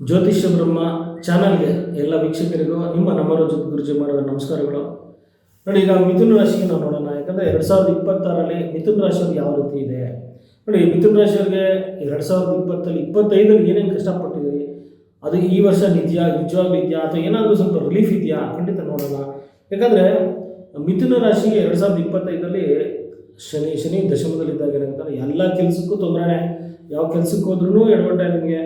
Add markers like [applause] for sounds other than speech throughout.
ಜ್ಯೋತಿಷ್ಯ ಬ್ರಹ್ಮ ಚಾನಲ್ಗೆ ಎಲ್ಲ ವೀಕ್ಷಕರಿಗೂ ನಿಮ್ಮ ನಮ್ಮ ಜೊತೆ ಗುರುಜಿ ಮಾಡುವ ನಮಸ್ಕಾರಗಳು. ನೋಡಿ, ಈಗ ಮಿಥುನ ರಾಶಿಗೆ ನಾವು ನೋಡೋಣ. ಯಾಕಂದರೆ ಎರಡು ಸಾವಿರದ ಇಪ್ಪತ್ತಾರಲ್ಲಿ ಮಿಥುನ ರಾಶಿಯವ್ರಿಗೆ ಯಾವ ರೀತಿ ಇದೆ? ನೋಡಿ, ಮಿಥುನ ರಾಶಿಯವ್ರಿಗೆ ಎರಡು ಸಾವಿರದ ಇಪ್ಪತ್ತಲ್ಲಿ ಇಪ್ಪತ್ತೈದರಲ್ಲಿ ಏನೇನು ಕಷ್ಟಪಟ್ಟಿದ್ದೀರಿ? ಅದು ಈ ವರ್ಷ ನಿಜ ನಿಜವಾಗ್ಲೂ ಇದೆಯಾ ಅಥವಾ ಏನಾದರೂ ಸ್ವಲ್ಪ ರಿಲೀಫ್ ಇದೆಯಾ? ಖಂಡಿತ ನೋಡೋಣ. ಯಾಕಂದರೆ ಮಿಥುನ ರಾಶಿಗೆ ಎರಡು ಸಾವಿರದ ಇಪ್ಪತ್ತೈದರಲ್ಲಿ ಶನಿ ಶನಿ ದಶಮದಲ್ಲಿದ್ದಾಗ ಏನಾಗುತ್ತೆ ಎಲ್ಲ ಕೆಲಸಕ್ಕೂ ತೊಂದರೆ ಯಾವ ಕೆಲಸಕ್ಕೆ ಹೋದ್ರೂ ಎಡವಟ್ಟೆ ನಿಮಗೆ.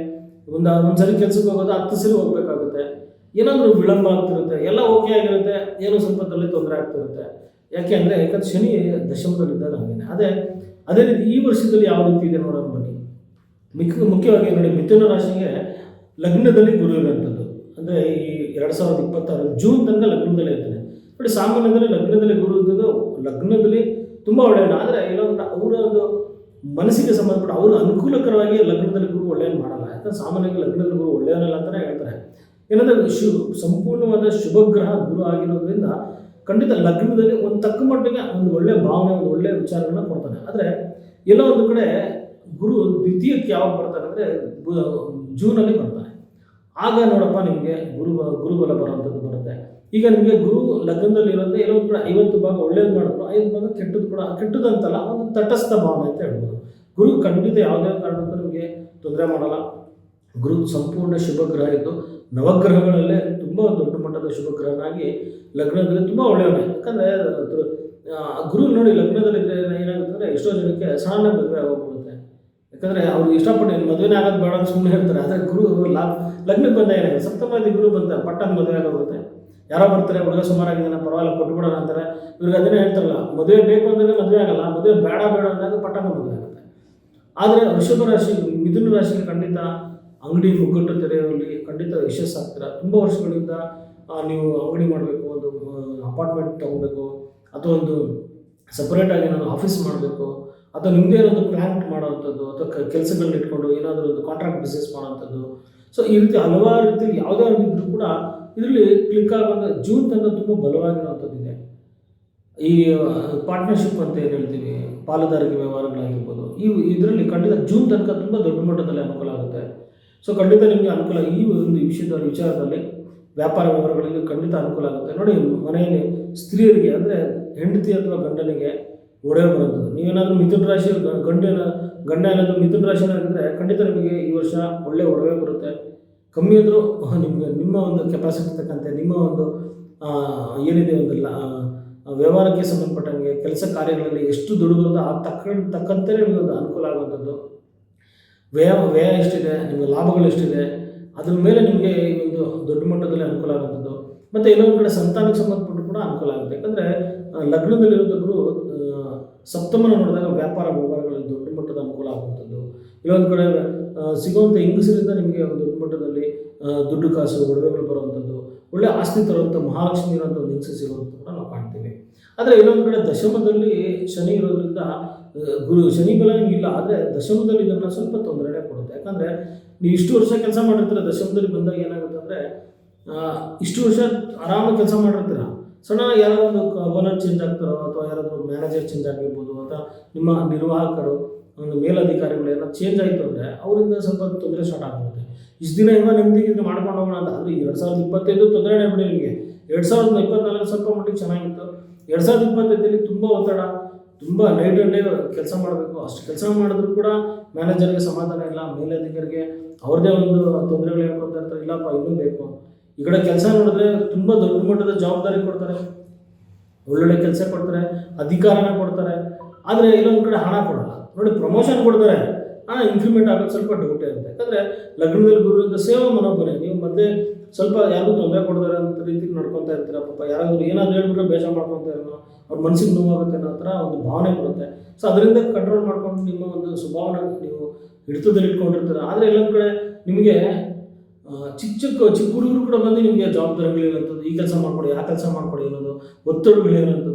ಒಂದು ಒಂದ್ಸರಿ ಕೆಲ್ಸಕ್ಕೆ ಹೋಗೋದು ಹತ್ತು ಸರಿ ಹೋಗ್ಬೇಕಾಗುತ್ತೆ. ಏನಾದರೂ ವಿಳಂಬ ಆಗ್ತಿರುತ್ತೆ, ಎಲ್ಲ ಓಕೆ ಆಗಿರುತ್ತೆ, ಏನೋ ಸ್ವಲ್ಪ ತಲೆ ತೊಂದರೆ ಆಗ್ತಿರುತ್ತೆ. ಯಾಕೆ ಅಂದರೆ ಯಾಕಂದ್ರೆ ಶನಿ ದಶಮದಲ್ಲಿದ್ದಾಗ ಹಂಗೇನೆ. ಅದೇ ಅದೇ ರೀತಿ ಈ ವರ್ಷದಲ್ಲಿ ಯಾವ ರೀತಿ ಇದೆ ನೋಡೋಣ ಬನ್ನಿ. ಮಿಕ್ಕ ಮುಖ್ಯವಾಗಿ ನೋಡಿ, ಮಿಥುನ ರಾಶಿಗೆ ಲಗ್ನದಲ್ಲಿ ಗುರು ಇರುವಂಥದ್ದು. ಅಂದರೆ ಈ ಎರಡು ಸಾವಿರದ ಇಪ್ಪತ್ತಾರು ಜೂನ್ ತನಕ ಲಗ್ನದಲ್ಲೇ ಇರ್ತಾನೆ. ನೋಡಿ ಸಾಮಾನ್ಯದಲ್ಲಿ ಲಗ್ನದಲ್ಲಿ ಗುರು ಇದ್ದದ್ದು ಲಗ್ನದಲ್ಲಿ ತುಂಬ ಒಳ್ಳೆಯದು. ಆದರೆ ಏನೋ ಅವರ ಒಂದು ಮನಸ್ಸಿಗೆ ಸಂಬಂಧಪಟ್ಟ ಅವರು ಅನುಕೂಲಕರವಾಗಿ ಲಗ್ನದಲ್ಲಿ ಗುರು ಒಳ್ಳೆಯನ್ನು ಮಾಡಲ್ಲ. ಯಾಕಂದ್ರೆ ಸಾಮಾನ್ಯವಾಗಿ ಲಗ್ನದಲ್ಲಿ ಗುರು ಒಳ್ಳೆಯವನಲ್ಲ ಅಂತಲೇ ಹೇಳ್ತಾರೆ. ಏನಂದರೆ ಶು, ಸಂಪೂರ್ಣವಾದ ಶುಭಗ್ರಹ ಗುರು ಆಗಿರೋದ್ರಿಂದ ಖಂಡಿತ ಲಗ್ನದಲ್ಲಿ ಒಂದು ತಕ್ಕ ಮಟ್ಟಿಗೆ ಒಂದು ಒಳ್ಳೆಯ ಭಾವನೆ, ಒಂದು ಒಳ್ಳೆಯ ವಿಚಾರಗಳನ್ನ ಕೊಡ್ತಾನೆ. ಆದರೆ ಎಲ್ಲೋ ಒಂದು ಕಡೆ ಗುರು ದ್ವಿತೀಯಕ್ಕೆ ಯಾವಾಗ ಬರ್ತಾನೆ ಅಂದರೆ ಜೂನಲ್ಲಿ ಬರ್ತಾನೆ. ಆಗ ನೋಡಪ್ಪ ನಿಮಗೆ ಗುರು ಗುರುಬಲ ಬರುವಂಥದ್ದು ಬರುತ್ತೆ. ಈಗ ನಿಮಗೆ ಗುರು ಲಗ್ನದಲ್ಲಿ ಇರೋದ್ರೆ ಎಲ್ಲೋ ಕೂಡ ಐವತ್ತು ಭಾಗ ಒಳ್ಳೇದು ಮಾಡಿದ್ರು ಐವತ್ತು ಭಾಗ ಕೆಟ್ಟದ್ದು ಕೂಡ, ಕೆಟ್ಟದಂತಲ್ಲ, ಒಂದು ತಟಸ್ಥ ಭಾವನೆ ಅಂತ ಹೇಳ್ಬೋದು. ಗುರು ಖಂಡಿತ ಯಾವುದೇ ಕಾರಣಕ್ಕೂ ನಿಮಗೆ ತೊಂದರೆ ಮಾಡಲ್ಲ. ಗುರು ಸಂಪೂರ್ಣ ಶುಭ ಗ್ರಹ ಇದ್ದು, ನವಗ್ರಹಗಳಲ್ಲೇ ತುಂಬ ದೊಡ್ಡ ಮಟ್ಟದ ಶುಭ ಗ್ರಹನಾಗಿ ಲಗ್ನದಲ್ಲಿ ತುಂಬ ಒಳ್ಳೆಯವನೇ. ಯಾಕಂದರೆ ಗುರು ನೋಡಿ ಲಗ್ನದಲ್ಲಿ ಏನಾಗುತ್ತೆ ಅಂದರೆ ಎಷ್ಟೋ ಜನಕ್ಕೆ ಸಣ್ಣ ಮದುವೆ ಆಗೋಗ್ಬಿಡುತ್ತೆ. ಯಾಕಂದರೆ ಅವ್ರು ಇಷ್ಟಪಟ್ಟು ಮದುವೆನೇ ಆಗೋದು ಬೇಡ ಅಂತ ಸುಮ್ಮನೆ ಹೇಳ್ತಾರೆ. ಆದರೆ ಗುರು ಲಗ್ನಕ್ಕೆ ಬಂದ ಏನಾಗುತ್ತೆ? ಸಪ್ತಮಾದಿ ಗುರು ಬಂದ, ಪಟ್ಟಣ ಮದುವೆ ಆಗೋಗುತ್ತೆ ಯಾರೋ ಬರ್ತಾರೆ, ಹುಡುಗ ಸುಮಾರಾಗಿದ್ದಾನೆ, ಪರವಾಗಿಲ್ಲ, ಕೊಟ್ಬಿಡೋಣ ಅಂತಾರೆ. ಇವ್ರಿಗೆ ಅದನ್ನೇ ಹೇಳ್ತಾರಲ್ಲ, ಮದುವೆ ಬೇಕು ಅಂದರೆ ಮದುವೆ ಆಗಲ್ಲ, ಮದುವೆ ಬೇಡ ಬೇಡ ಅಂದಾಗ ಪಟ್ಟಣ ಮದುವೆ ಆಗುತ್ತೆ. ಆದರೆ ವೃಷಭ ರಾಶಿ, ಮಿಥುನ ರಾಶಿಗೆ ಖಂಡಿತ ಅಂಗಡಿ ಮುಗ್ಗಟ್ಟು ತೆರೆಯುವಲ್ಲಿ ಖಂಡಿತ ಯಶಸ್ಸಾಗ್ತೀರ ತುಂಬ ವರ್ಷಗಳಿಂದ ನೀವು ಅಂಗಡಿ ಮಾಡಬೇಕು, ಒಂದು ಅಪಾರ್ಟ್ಮೆಂಟ್ ತೊಗೋಬೇಕು, ಅಥವಾ ಒಂದು ಸಪ್ರೇಟಾಗಿ ನಾನು ಆಫೀಸ್ ಮಾಡಬೇಕು, ಅಥವಾ ನಿಮ್ಮದೇ ಒಂದು ಪ್ಲ್ಯಾಂಟ್ ಮಾಡೋವಂಥದ್ದು, ಅಥವಾ ಕೆಲಸಗಳನ್ನ ಇಟ್ಕೊಂಡು ಏನಾದರೂ ಒಂದು ಕಾಂಟ್ರಾಕ್ಟ್ ಬಿಸ್ನೆಸ್ ಮಾಡೋವಂಥದ್ದು. ಸೊ ಈ ರೀತಿ ಹಲವಾರು ರೀತಿಯಲ್ಲಿ ಯಾವುದೇ ಒಂದು ಕೂಡ ಇದರಲ್ಲಿ ಕ್ಲಿಕ್ ಆಗುವಂಥ ಜೂನ್ ತನಕ ತುಂಬ ಬಲವಾಗಿರುವಂಥದ್ದಿದೆ ಈ ಪಾರ್ಟ್ನರ್ಶಿಪ್ ಅಂತ ಏನು ಹೇಳ್ತೀವಿ, ಪಾಲುದಾರಿಕೆ ವ್ಯವಹಾರಗಳಾಗಿರ್ಬೋದು, ಈ, ಇದರಲ್ಲಿ ಖಂಡಿತ ಜೂನ್ ತನಕ ತುಂಬ ದೊಡ್ಡ ಮಟ್ಟದಲ್ಲಿ ಅನುಕೂಲ ಆಗುತ್ತೆ. ಸೊ ಖಂಡಿತ ನಿಮಗೆ ಅನುಕೂಲ ಈ ಒಂದು ವಿಷಯದ ವಿಚಾರದಲ್ಲಿ ವ್ಯಾಪಾರ ವ್ಯವಹಾರಗಳಿಗೆ ಖಂಡಿತ ಅನುಕೂಲ ಆಗುತ್ತೆ. ನೋಡಿ, ಮನೆಯಲ್ಲಿ ಸ್ತ್ರೀಯರಿಗೆ ಅಂದರೆ ಹೆಂಡತಿ ಅಥವಾ ಗಂಡನಿಗೆ ಒಡೆಯ ಬರುತ್ತದೆ ನೀವೇನಾದರೂ ಮಿಥುನ ರಾಶಿಯಲ್ಲಿ ಗಂಡನ, ಗಂಡ ಏನಾದರೂ ಮಿಥುನ ರಾಶಿನಾಗಿದ್ದರೆ ಖಂಡಿತ ನಿಮಗೆ ಈ ವರ್ಷ ಒಳ್ಳೆಯ ಒಡವೆ ಬರುತ್ತೆ. ಕಮ್ಮಿ ಅಂದರೂ [laughs] ನಿಮಗೆ ನಿಮ್ಮ ಒಂದು ಕೆಪಾಸಿಟಿ ತಕ್ಕಂತೆ ನಿಮ್ಮ ಒಂದು ಏನಿದೆ ಒಂದು ವ್ಯವಹಾರಕ್ಕೆ ಸಂಬಂಧಪಟ್ಟಂಗೆ ಕೆಲಸ ಕಾರ್ಯಗಳಲ್ಲಿ ಎಷ್ಟು ದುಡಿದು ಅಂತ ಆ ತಕ್ಕ ತಕ್ಕಂತೆ ನಿಮಗೆ ಒಂದು ಅನುಕೂಲ ಆಗುವಂಥದ್ದು. ವ್ಯಯ ವ್ಯಯ ಎಷ್ಟಿದೆ ನಿಮಗೆ ಲಾಭಗಳು ಎಷ್ಟಿದೆ ಅದ್ರ ಮೇಲೆ ನಿಮಗೆ ಈ ಒಂದು ದೊಡ್ಡ ಮಟ್ಟದಲ್ಲಿ ಅನುಕೂಲ ಆಗುವಂಥದ್ದು. ಮತ್ತು ಇನ್ನೊಂದು ಕಡೆ ಸಂತಾನಕ್ಕೆ ಸಂಬಂಧಪಟ್ಟು ಕೂಡ ಅನುಕೂಲ ಆಗುತ್ತೆ. ಯಾಕಂದರೆ ಲಗ್ನದಲ್ಲಿರೋದು ಗುರು ಆ, ಸಪ್ತಮನ ನೋಡಿದಾಗ ವ್ಯಾಪಾರ ವ್ಯವಹಾರಗಳಲ್ಲಿ ದೊಡ್ಡ ಮಟ್ಟದ ಅನುಕೂಲ ಆಗುವಂಥದ್ದು. ಇನ್ನೊಂದು ಕಡೆ ಸಿಗುವಂಥ ಹೆಂಗಸರಿಂದ ನಿಮಗೆ ಒಂದು ದೊಡ್ಡ ಮಟ್ಟದಲ್ಲಿ ದುಡ್ಡು ಕಾಸು, ಒಡವೆಗಳು ಬರುವಂಥದ್ದು, ಒಳ್ಳೆ ಆಸ್ತಿ ತರುವಂಥ ಮಹಾಲಕ್ಷ್ಮಿ ಇರುವಂಥ ಒಂದು ಹಿಂಸೆ ಸಿಗುವಂಥ ಕೂಡ ನಾವು ಕಾಣ್ತೀವಿ. ಆದರೆ ಇನ್ನೊಂದು ಕಡೆ ದಶಮದಲ್ಲಿ ಶನಿ ಇರೋದ್ರಿಂದ ಗುರು, ಶನಿ ಬಲ ಇಲ್ಲ, ಆದರೆ ದಶಮದಲ್ಲಿ ಇದನ್ನು ಸ್ವಲ್ಪ ತೊಂದರೆನೇ ಕೊಡುತ್ತೆ. ಯಾಕಂದರೆ ನೀವು ಇಷ್ಟು ವರ್ಷ ಕೆಲಸ ಮಾಡಿರ್ತೀರ, ದಶಮದಲ್ಲಿ ಬಂದಾಗ ಏನಾಗುತ್ತೆ ಅಂದರೆ ಇಷ್ಟು ವರ್ಷ ಆರಾಮಾಗಿ ಕೆಲಸ ಮಾಡಿರ್ತೀರ. ಸಣ್ಣ ಯಾರೋ ಒಂದು ಓನರ್ ಚೇಂಜ್ ಆಗ್ತಾರೋ ಅಥವಾ ಯಾರಾದರೂ ಮ್ಯಾನೇಜರ್ ಚೇಂಜ್ ಆಗಿರ್ಬೋದು, ಅಥವಾ ನಿಮ್ಮ ನಿರ್ವಾಹಕರು ಒಂದು ಮೇಲಧಿಕಾರಿಗಳು ಏನೋ ಚೇಂಜ್ ಆಯಿತು ಅಂದರೆ ಅವರಿಂದ ಸ್ವಲ್ಪ ತೊಂದರೆ ಸ್ಟಾರ್ಟ್ ಆಗ್ಬಿಡುತ್ತೆ. ಇಷ್ಟು ದಿನ ಏನೋ ನೆಮ್ಮದಿಗೆ ಇದು ಮಾಡ್ಕೊಂಡು ಹೋಗೋಣ ಅಂತ. ಅದು ಎರಡು ಸಾವಿರದ ಇಪ್ಪತ್ತೈದು ತೊಂದರೆನೇ ಬಿಡಿ ನಿಮಗೆ. ಎರಡು ಸಾವಿರದ ಇಪ್ಪತ್ನಾಲ್ಕು ಸ್ವಲ್ಪ ಮಟ್ಟಿಗೆ ಚೆನ್ನಾಗಿತ್ತು. ಎರಡು ಸಾವಿರದ ಇಪ್ಪತ್ತೈದಲ್ಲಿ ತುಂಬ ಒತ್ತಡ, ತುಂಬ ನೈಟ್ ಅಂಡ್ ಡೇ ಕೆಲಸ ಮಾಡಬೇಕು. ಅಷ್ಟು ಕೆಲಸ ಮಾಡಿದ್ರು ಕೂಡ ಮ್ಯಾನೇಜರ್ಗೆ ಸಮಾಧಾನ ಇಲ್ಲ, ಮೇಲಧಿಕಾರಿಗೆ ಅವ್ರದ್ದೇ ಒಂದು ತೊಂದರೆಗಳು ಹೇಳ್ಕೊತಾ ಇರ್ತಾರೆ. ಇಲ್ಲಪ್ಪ, ಇನ್ನೂ ಬೇಕು. ಈ ಕಡೆ ಕೆಲಸ ನೋಡಿದ್ರೆ ತುಂಬ ದೊಡ್ಡ ಮಟ್ಟದ ಜವಾಬ್ದಾರಿ ಕೊಡ್ತಾರೆ. ಒಳ್ಳೊಳ್ಳೆ ಕೆಲಸ ಕೊಡ್ತಾರೆ, ಅಧಿಕಾರನ ಕೊಡ್ತಾರೆ. ಆದರೆ ಇಲ್ಲೊಂದು ಕಡೆ ಹಣ ಕೊಡಲ್ಲ. ನೋಡಿ ಪ್ರಮೋಷನ್ ಕೊಡ್ತಾರೆ. ಆ ಇನ್ಕ್ರಿಮೆಂಟ್ ಆಗೋದು ಸ್ವಲ್ಪ ಡೌಟ್ ಇರುತ್ತೆ. ಯಾಕಂದರೆ ಲಗ್ನದಲ್ಲಿ ಗುರುವಿಂದ ಸೇವಾ ಮನೋಭಾವನೆ, ನೀವು ಮತ್ತೆ ಸ್ವಲ್ಪ ಯಾರಿಗೂ ತೊಂದರೆ ಕೊಡ್ತಾರೆ ಅಂತ ರೀತಿ ನಡ್ಕೊತಾ ಇರ್ತೀರ, ಪಾಪ ಯಾರಾದರೂ ಏನಾದರೂ ಹೇಳ್ಬಿಟ್ರೆ ಬೇಜಾರು ಮಾಡ್ಕೊತಾ ಇರೋ ಅವ್ರ ಮನಸ್ಸಿಗೆ ನೋವಾಗುತ್ತೆ ಅನ್ನೋ ಥರ ಒಂದು ಭಾವನೆ ಬರುತ್ತೆ. ಸೊ ಅದರಿಂದ ಕಂಟ್ರೋಲ್ ಮಾಡ್ಕೊಂಡು ನಿಮ್ಮ ಒಂದು ಸ್ವಭಾವನ ನೀವು ಹಿಡಿತದಲ್ಲಿ ಇಟ್ಕೊಂಡಿರ್ತೀರ. ಆದರೆ ಎಲ್ಲೊಂದು ಕಡೆ ನಿಮಗೆ ಚಿಕ್ಕ ಚಿಕ್ಕ ಚಿಕ್ಕ ಹುಡುಗರು ಕೂಡ ಬಂದು ನಿಮಗೆ ಜವಾಬ್ದಾರಿಗಳಿರೋಂಥದ್ದು ಈ ಕೆಲಸ ಮಾಡ್ಕೊಡಿ, ಆ ಕೆಲಸ ಮಾಡ್ಕೊಡಿ ಅನ್ನೋದು ಒತ್ತಡಗಳಿರುವಂಥದ್ದು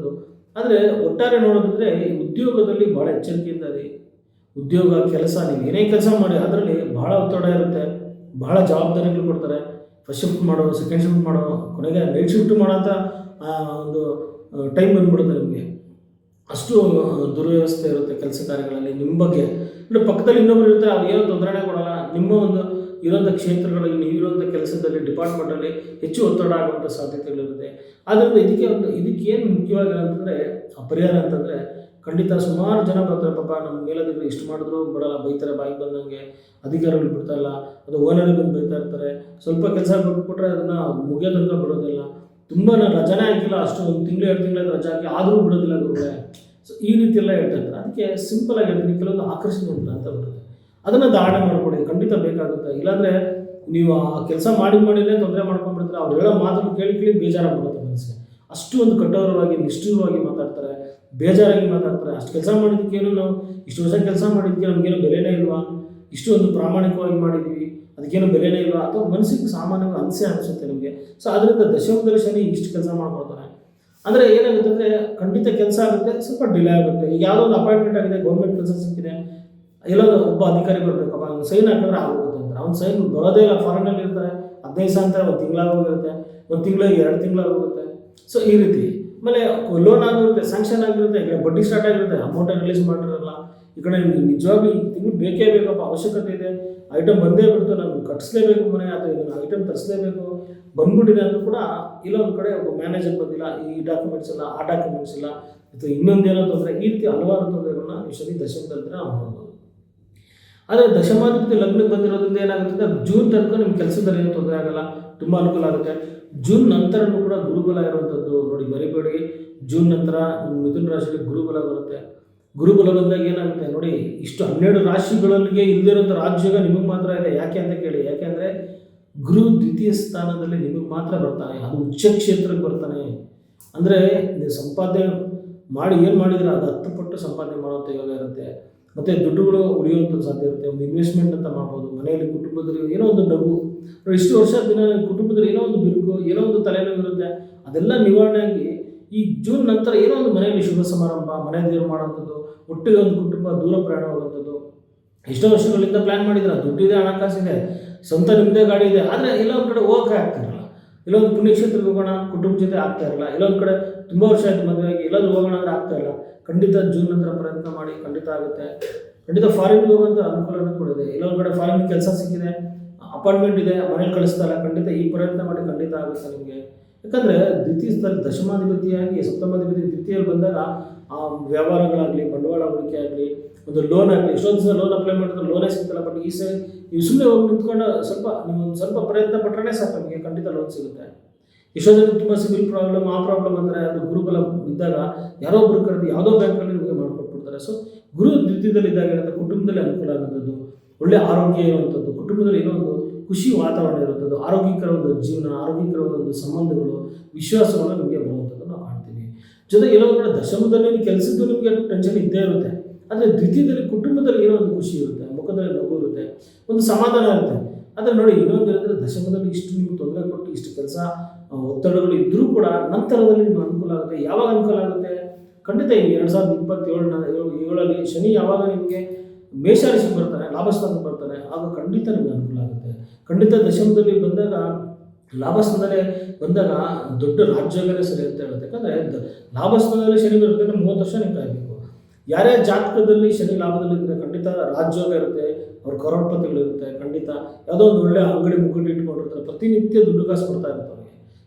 ಆದರೆ ಒಟ್ಟಾರೆ ನೋಡೋದಿದ್ರೆ ಈ ಉದ್ಯೋಗದಲ್ಲಿ ಭಾಳ ಎಚ್ಚರಿಕೆಯಿಂದ ರೀ ಉದ್ಯೋಗ, ಕೆಲಸ, ನೀವು ಏನೇ ಕೆಲಸ ಮಾಡಿ, ಅದರಲ್ಲಿ ಭಾಳ ಒತ್ತಡ ಇರುತ್ತೆ. ಭಾಳ ಜವಾಬ್ದಾರಿಗಳು ಕೊಡ್ತಾರೆ. ಫಸ್ಟ್ ಶಿಫ್ಟ್ ಮಾಡೋ ಸೆಕೆಂಡ್ ಶಿಫ್ಟ್ ಮಾಡೋ, ಕೊನೆಗೆ ನೈಟ್ ಶಿಫ್ಟ್ ಮಾಡೋಂಥ ಒಂದು ಟೈಮ್ ಬಂದ್ಬಿಡುತ್ತೆ ನಿಮಗೆ. ಅಷ್ಟು ದುರ್ವ್ಯವಸ್ಥೆ ಇರುತ್ತೆ ಕೆಲಸ ಕಾರ್ಯಗಳಲ್ಲಿ ನಿಮ್ಮ ಬಗ್ಗೆ. ಅಂದರೆ ಪಕ್ಕದಲ್ಲಿ ಇನ್ನೊಬ್ರು ಇರುತ್ತೆ ಅವ್ರು ಏನೋ ತೊಂದರೆನೇ ಕೊಡೋಲ್ಲ. ನಿಮ್ಮ ಒಂದು ಇರೋಂಥ ಕ್ಷೇತ್ರಗಳಲ್ಲಿ ನೀವು ಇರೋಂಥ ಕೆಲಸದಲ್ಲಿ ಡಿಪಾರ್ಟ್ಮೆಂಟಲ್ಲಿ ಹೆಚ್ಚು ಒತ್ತಡ ಆಗುವಂಥ ಸಾಧ್ಯತೆಗಳಿರುತ್ತೆ. ಆದ್ದರಿಂದ ಇದಕ್ಕೆ ಒಂದು ಇದಕ್ಕೇನು ಮುಖ್ಯವಾಗಿ ಅಂತಂದರೆ ಪರಿಹಾರ ಅಂತಂದರೆ ಖಂಡಿತ ಸುಮಾರು ಜನ ಬರ್ತಾರೆ, ಪಾಪ ನಮ್ಮ ಮೇಲಧಿಕಾರಿ ಇಷ್ಟು ಮಾಡಿದ್ರು, ಬಿಡಲ್ಲ, ಬೈತಾರೆ ಬಾಯಿಗೆ ಬಂದಂಗೆ ಅಧಿಕಾರಿಗಳು ಬಿಡ್ತಾಯಿಲ್ಲ ಅದು ಓನರ್ ಬಂದು ಬೈತಾ ಇರ್ತಾರೆ. ಸ್ವಲ್ಪ ಕೆಲಸ ಬಿಟ್ಬಿಟ್ರೆ ಅದನ್ನು ಮುಗಿಯೋ ತನಕ ಬಿಡೋದಿಲ್ಲ. ತುಂಬ ನಾನು ರಜಾನೇ ಹಾಕಿಲ್ಲ ಅಷ್ಟು ಒಂದು ತಿಂಗಳು, ಎರಡು ತಿಂಗಳ ರಜಾ ಹಾಕಿ ಆದರೂ ಬಿಡೋದಿಲ್ಲ ಗುರುಗಳೇ. ಸೊ ಈ ರೀತಿ ಎಲ್ಲ ಹೇಳ್ತಾ ಇರ್ತಾರೆ ಅದಕ್ಕೆ ಸಿಂಪಲ್ ಆಗಿ ಹೇಳ್ತೀನಿ, ಕೆಲವೊಂದು ಆಕರ್ಷಣೆ ಅಂತ ಬರುತ್ತೆ ಅದನ್ನು ಧಾರಣೆ ಮಾಡಿಕೊಡಿ, ಖಂಡಿತ ಬೇಕಾಗುತ್ತೆ. ಇಲ್ಲಾಂದರೆ ನೀವು ಆ ಕೆಲಸ ಮಾಡಿ ಮಾಡಿನೇ ತೊಂದರೆ ಮಾಡ್ಕೊಂಡ್ಬಿಡ್ತಾರೆ, ಅವ್ರು ಹೇಳೋ ಮಾತನ್ನು ಕೇಳಿ ಕೇಳಿ ಬೇಜಾರಾಗ್ಬಿಡುತ್ತೆ ಮನಸ್ಸಿಗೆ. ಅಷ್ಟು ಒಂದು ಕಠೋರವಾಗಿ, ನಿಷ್ಠುರವಾಗಿ ಮಾತಾಡ್ತಾರೆ, ಬೇಜಾರಾಗಿ ಮಾತಾಡ್ತಾರೆ. ಅಷ್ಟು ಕೆಲಸ ಮಾಡಿದ್ದಕ್ಕೇನು ನಾವು, ಇಷ್ಟು ವರ್ಷ ಕೆಲಸ ಮಾಡಿದ್ದಕ್ಕೆ ನಮಗೇನು ಬೆಲೆನೇ ಇಲ್ವಾ? ಇಷ್ಟು ಒಂದು ಪ್ರಾಮಾಣಿಕವಾಗಿ ಮಾಡಿದ್ವಿ, ಅದಕ್ಕೇನು ಬೆಲೆನೇ ಇಲ್ವಾ? ಅಥವಾ ಮನಸ್ಸಿಗೆ ಸಾಮಾನ್ಯವಾಗಿ ಅನಿಸೆ ಅನಿಸುತ್ತೆ ನಿಮಗೆ. ಸೊ ಅದರಿಂದ ದಶಮದಲ್ಲಿ ಶನಿ ಇಷ್ಟು ಕೆಲಸ ಮಾಡ್ಕೊಳ್ತಾನೆ. ಅಂದರೆ ಏನಾಗುತ್ತೆ ಅಂದರೆ, ಖಂಡಿತ ಕೆಲಸ ಆಗುತ್ತೆ, ಸ್ವಲ್ಪ ಡಿಲೇ ಆಗುತ್ತೆ. ಈಗ ಯಾವುದೋ ಒಂದು ಅಪಾಯಿಂಟ್ಮೆಂಟ್ ಆಗಿದೆ, ಗೌರ್ಮೆಂಟ್ ಕೆಲಸ ಸಿಕ್ಕಿದೆ ಎಲ್ಲೋ ಒಬ್ಬ ಅಧಿಕಾರಿ ಬರಬೇಕಪ್ಪ ಅವ್ನು ಸೈನ್ ಹಾಕಿದ್ರೆ ಆಗೋಗುತ್ತೆ ಅಂತಾರೆ. ಅವ್ನು ಸೈನ್ ಬರೋದೇ ಇಲ್ಲ. ಫಾರಿನಲ್ಲಿ ಇರ್ತಾರೆ. ಹದಿನೈದು ಸಾವಿರ ಒಂದು ತಿಂಗಳಾಗೋಗಿರುತ್ತೆ ಒಂದು ತಿಂಗಳಿಗೆ ಎರಡು ತಿಂಗಳಾಗೋಗುತ್ತೆ ಸೊ ಈ ರೀತಿ. ಆಮೇಲೆ ಲೋನ್ ಆಗಿರುತ್ತೆ ಸ್ಯಾಂಕ್ಷನ್ ಆಗಿರುತ್ತೆ, ಈ ಕಡೆ ಬಡ್ಡಿ ಸ್ಟಾರ್ಟ್ ಆಗಿರುತ್ತೆ. ಅಮೌಂಟ್ ರಿಲೀಸ್ ಮಾಡಿರಲ್ಲ. ಈ ಕಡೆ ಈ ತಿಂಗಳು ಬೇಕೇ ಬೇಕಪ್ಪ ಅವಶ್ಯಕತೆ ಇದೆ. ಐಟಮ್ ಬಂದೇ ಬಿಡ್ತು. ನಾನು ಕಟ್ಸ್ಲೇಬೇಕು ಮನೆ. ಅಥವಾ ಇದನ್ನು ಐಟಮ್ ತರಿಸ್ಲೇಬೇಕು. ಬಂದ್ಬಿಟ್ಟಿದೆ ಅಂದರೂ ಕೂಡ ಇಲ್ಲ, ಒಂದು ಕಡೆ ಒಬ್ಬ ಮ್ಯಾನೇಜರ್ ಬಂದಿಲ್ಲ. ಈ ಡಾಕ್ಯುಮೆಂಟ್ಸ್ ಇಲ್ಲ, ಆ ಡಾಕ್ಯುಮೆಂಟ್ಸ್ ಇಲ್ಲ. ಅಥವಾ ಇನ್ನೊಂದೇನೋ ತೊಂದರೆ. ಈ ರೀತಿ ಹಲವಾರು ತೊಂದರೆಗಳನ್ನ ಈ ಶನಿ ದಶಮದಲ್ಲಿ ನಾವು ನೋಡ್ಬೋದು. ಆದರೆ ದಶಮಾಧಿಪತಿ ಲಗ್ನಕ್ಕೆ ಬಂದಿರೋದ್ರಿಂದ ಏನಾಗುತ್ತೆ ಜೂನ್ ತನಕ ನಿಮ್ಮ ಕೆಲಸದಲ್ಲಿ ಏನು ತೊಂದರೆ ಆಗಲ್ಲ, ತುಂಬ ಅನುಕೂಲ ಆಗುತ್ತೆ. ಜೂನ್ ನಂತರನೂ ಕೂಡ ಗುರುಬಲ ಇರುವಂಥದ್ದು ನೋಡಿ ಬರಿಬೇಡಿ ಜೂನ್ ನಂತರ ಮಿಥುನ ರಾಶಿಗೆ ಗುರುಬಲ ಬರುತ್ತೆ. ಗುರುಬಲ ಬಂದಾಗ ಏನಾಗುತ್ತೆ ನೋಡಿ, ಇಷ್ಟು ಹನ್ನೆರಡು ರಾಶಿಗಳಲ್ಲಿಗೆ ಇಲ್ಲದಿರೋಂಥ ರಾಜ್ಯಗ ನಿಮಗೆ ಮಾತ್ರ ಇದೆ. ಯಾಕೆ ಅಂತ ಕೇಳಿ ಯಾಕೆಂದರೆ ಗುರು ದ್ವಿತೀಯ ಸ್ಥಾನದಲ್ಲಿ ನಿಮಗೆ ಮಾತ್ರ ಬರ್ತಾನೆ, ಅದು ಉಚ್ಚ ಕ್ಷೇತ್ರಕ್ಕೆ ಬರ್ತಾನೆ. ಅಂದರೆ ನೀವು ಸಂಪಾದನೆ ಮಾಡಿ ಏನು ಮಾಡಿದ್ರೆ ಅದು ಹತ್ತು ಪಟ್ಟು ಸಂಪಾದನೆ ಮಾಡುವಂಥ ಯೋಗ ಇರುತ್ತೆ. ಮತ್ತು ದುಡ್ಡುಗಳು ಉಳಿಯುವಂಥ ಸಾಧ್ಯ ಇರುತ್ತೆ. ಒಂದು ಇನ್ವೆಸ್ಟ್ಮೆಂಟ್ ಅಂತ ಮಾಡ್ಬೋದು, ಮನೆಯಲ್ಲಿ ಕುಟುಂಬದಲ್ಲಿ ಏನೋ ಒಂದು ನಗು ಇಷ್ಟು ವರ್ಷ ದಿನ ಕುಟುಂಬದಲ್ಲಿ ಏನೋ ಒಂದು ಬಿರುಕು, ಏನೋ ಒಂದು ತಲೆನೋವು ಇರುತ್ತೆ, ಅದೆಲ್ಲ ನಿವಾರಣೆ ಆಗಿ ಈ ಜೂನ್ ನಂತರ ಏನೋ ಒಂದು ಮನೆಯಲ್ಲಿ ಶುಭ ಸಮಾರಂಭ, ಮನೆ ದೇವರು ಮಾಡುವಂಥದ್ದು, ಒಟ್ಟಿಗೆ ಒಂದು ಕುಟುಂಬ ದೂರ ಪ್ರಯಾಣ ಹೋಗುವಂಥದ್ದು. ಎಷ್ಟೋ ವರ್ಷಗಳಿಂದ ಪ್ಲ್ಯಾನ್ ಮಾಡಿದ್ರೆ ದುಡ್ಡಿದೆ, ಹಣಕಾಸಿದೆ, ಸ್ವಂತ ನಿಮ್ಮದೇ ಗಾಡಿ ಇದೆ, ಆದರೆ ಎಲ್ಲ ಒಂದು ಕಡೆ ಹೋಗಕ್ಕೆ ಆಗ್ತಿರಲ್ಲ. ಇಲ್ಲೊಂದು ಪುಣ್ಯಕ್ಷೇತ್ರ ಹೋಗೋಣ, ಕುಟುಂಬ ಜೊತೆ ಆಗ್ತಾ ಇರಲ್ಲ. ಇಲ್ಲೊಂದು ಕಡೆ ತುಂಬ ವರ್ಷ ಆಯ್ತು ಮದುವೆಯಾಗಿ ಎಲ್ಲಾದರೂ ಹೋಗೋಣ ಅಂದರೆ ಆಗ್ತಾ ಇಲ್ಲ. ಖಂಡಿತ ಜೂನ್ ನಂತರ ಪ್ರಯತ್ನ ಮಾಡಿ, ಖಂಡಿತ ಆಗುತ್ತೆ. ಖಂಡಿತ ಫಾರಿನ್ಗೆ ಹೋಗುವಂಥ ಅನುಕೂಲನೂ ಕೂಡ ಇದೆ. ಕಡೆ ಫಾರಿನ್ ಕೆಲಸ ಸಿಕ್ಕಿದೆ ಅಪಾಯಿಂಟ್ಮೆಂಟ್ ಇದೆ, ಮನೇಲಿ ಕಳಿಸ್ತಾರೆ ಖಂಡಿತ ಈ ಪ್ರಯತ್ನ ಮಾಡಿ ಖಂಡಿತ ಆಗುತ್ತೆ ನಿಮಗೆ. ಯಾಕಂದರೆ ಸ್ಥಳ ದಶಮಾಧಿಪತಿಯಾಗಿ, ಸಪ್ತಮಾಧಿಪತಿ ದ್ವಿತೀಯಲ್ಲಿ ಬಂದಾಗ ಆ ವ್ಯವಹಾರಗಳಾಗಲಿ, ಬಂಡವಾಳ ಹೂಡಿಕೆ ಆಗಲಿ, ಒಂದು ಲೋನ್ ಆಗಲಿ, ಎಷ್ಟೊಂದು ಸಲ ಲೋನ್ ಅಪ್ಲೈ ಮಾಡಿದ್ರೆ ಲೋನೇ ಸಿಗ್ತಲ್ಲ. ಬಟ್ ಈ ಸಲ ನೀವು ಸುಮ್ಮನೆ ಹೋಗಿ ನಿಂತ್ಕೊಂಡು ಸ್ವಲ್ಪ, ನೀವು ಸ್ವಲ್ಪ ಪ್ರಯತ್ನ ಪಟ್ಟರೆ ಸಾಕು ನಿಮಗೆ. ಖಂಡಿತ ಲೋನ್ ಸಿಗುತ್ತೆ. ಎಷ್ಟೋ ಜನ ತುಂಬ ಸಿವಿಲ್ ಪ್ರಾಬ್ಲಮ್, ಆ ಪ್ರಾಬ್ಲಮ್ ಅಂದರೆ ಅದು ಗುರುಬಲ ಇದ್ದಾಗ ಯಾರೋ ಒಬ್ರು ಕರೆದು ಯಾವುದೋ ಬ್ಯಾಂಕಲ್ಲಿ ನಿಮಗೆ ಮಾಡ್ಕೊಟ್ಬಿಡ್ತಾರೆ. ಸೊ ಗುರು ದ್ವಿತೀಯದಲ್ಲಿ ಇದ್ದಾಗ ಏನಂತ ಕುಟುಂಬದಲ್ಲಿ ಅನುಕೂಲ ಆಗುವಂಥದ್ದು ಒಳ್ಳೆ ಆರೋಗ್ಯ ಇರುವಂಥದ್ದು, ಕುಟುಂಬದಲ್ಲಿ ಏನೋ ಒಂದು ಖುಷಿ ವಾತಾವರಣ ಇರುವಂಥದ್ದು, ಆರೋಗ್ಯಕರ ಒಂದು ಜೀವನ, ಆರೋಗ್ಯಕರ ಒಂದು ಸಂಬಂಧಗಳು, ವಿಶ್ವಾಸವನ್ನು ನಿಮಗೆ ಬರುವಂಥದ್ದು ನಾವು ಕಾಣ್ತೀವಿ. ಜೊತೆಗೆ ಎಲ್ಲೋ ಒಂದು ದಶಮದಲ್ಲಿ ಕೆಲಸದ್ದು ನಿಮಗೆ ಟೆನ್ಷನ್ ಇದ್ದೇ ಇರುತ್ತೆ. ಆದರೆ ದ್ವಿತೀಯದಲ್ಲಿ ಕುಟುಂಬದಲ್ಲಿ ಏನೋ ಒಂದು ಖುಷಿ ಇರುತ್ತೆ, ಮುಖದಲ್ಲಿ ನಗು ಇರುತ್ತೆ, ಒಂದು ಸಮಾಧಾನ ಇರುತ್ತೆ. ಆದರೆ ನೋಡಿ ಇನ್ನೊಂದು ಏನಂದರೆ ದಶಮದಲ್ಲಿ ಇಷ್ಟು ನಿಮ್ಗೆ ತೊಂದರೆ ಕೊಟ್ಟು ಇಷ್ಟು ಕೆಲಸ ಒತ್ತಡಗಳು ಇದ್ದರೂ ಕೂಡ ನಂತರದಲ್ಲಿ ನಿಮ್ಗೆ ಅನುಕೂಲ ಆಗುತ್ತೆ. ಯಾವಾಗ ಅನುಕೂಲ ಆಗುತ್ತೆ? ಖಂಡಿತ ಈ ಎರಡು ಸಾವಿರದ ಇಪ್ಪತ್ತೇಳನ ಏಳಲ್ಲಿ ಶನಿ ಯಾವಾಗ ನಿಮಗೆ ಮೇಷಾರಿಸಿ ಬರ್ತಾನೆ ಲಾಭಸ್ಥಾನಕ್ಕೆ ಬರ್ತಾನೆ ಆಗ ಖಂಡಿತ ನಿಮಗೆ ಅನುಕೂಲ ಆಗುತ್ತೆ. ಖಂಡಿತ ದಶಮದಲ್ಲಿ ಬಂದಾಗ, ಲಾಭಸ್ಥಾನದಲ್ಲೇ ಬಂದಾಗ ದೊಡ್ಡ ರಾಜ್ಯೋಗನೇ ಸರಿ ಅಂತ ಹೇಳುತ್ತೆ. ಯಾಕಂದರೆ ಲಾಭಸ್ಥಾನದಲ್ಲಿ ಶನಿ ಬರಬೇಕಂದ್ರೆ ಮೂವತ್ತು ವರ್ಷ ನಿಮ್ಗೆ ಆಗಬೇಕು ಯಾರೇ ಜಾತಕದಲ್ಲಿ ಶನಿ ಲಾಭದಲ್ಲಿ ಇದ್ದರೆ ಖಂಡಿತ ರಾಜ್ಯೋಗ ಇರುತ್ತೆ, ಅವ್ರ ಕರೋಡ್ಪತಿಗಳಿರುತ್ತೆ ಖಂಡಿತ ಯಾವುದೋ ಒಂದು ಒಳ್ಳೆ ಅಂಗಡಿ ಮುಗ್ಗಟ್ಟು ಇಟ್ಕೊಂಡಿರ್ತಾರೆ. ಪ್ರತಿನಿತ್ಯ ದುಡ್ಡು ಕಾಸು ಕೊಡ್ತಾ ಇರ್ತಾರೆ.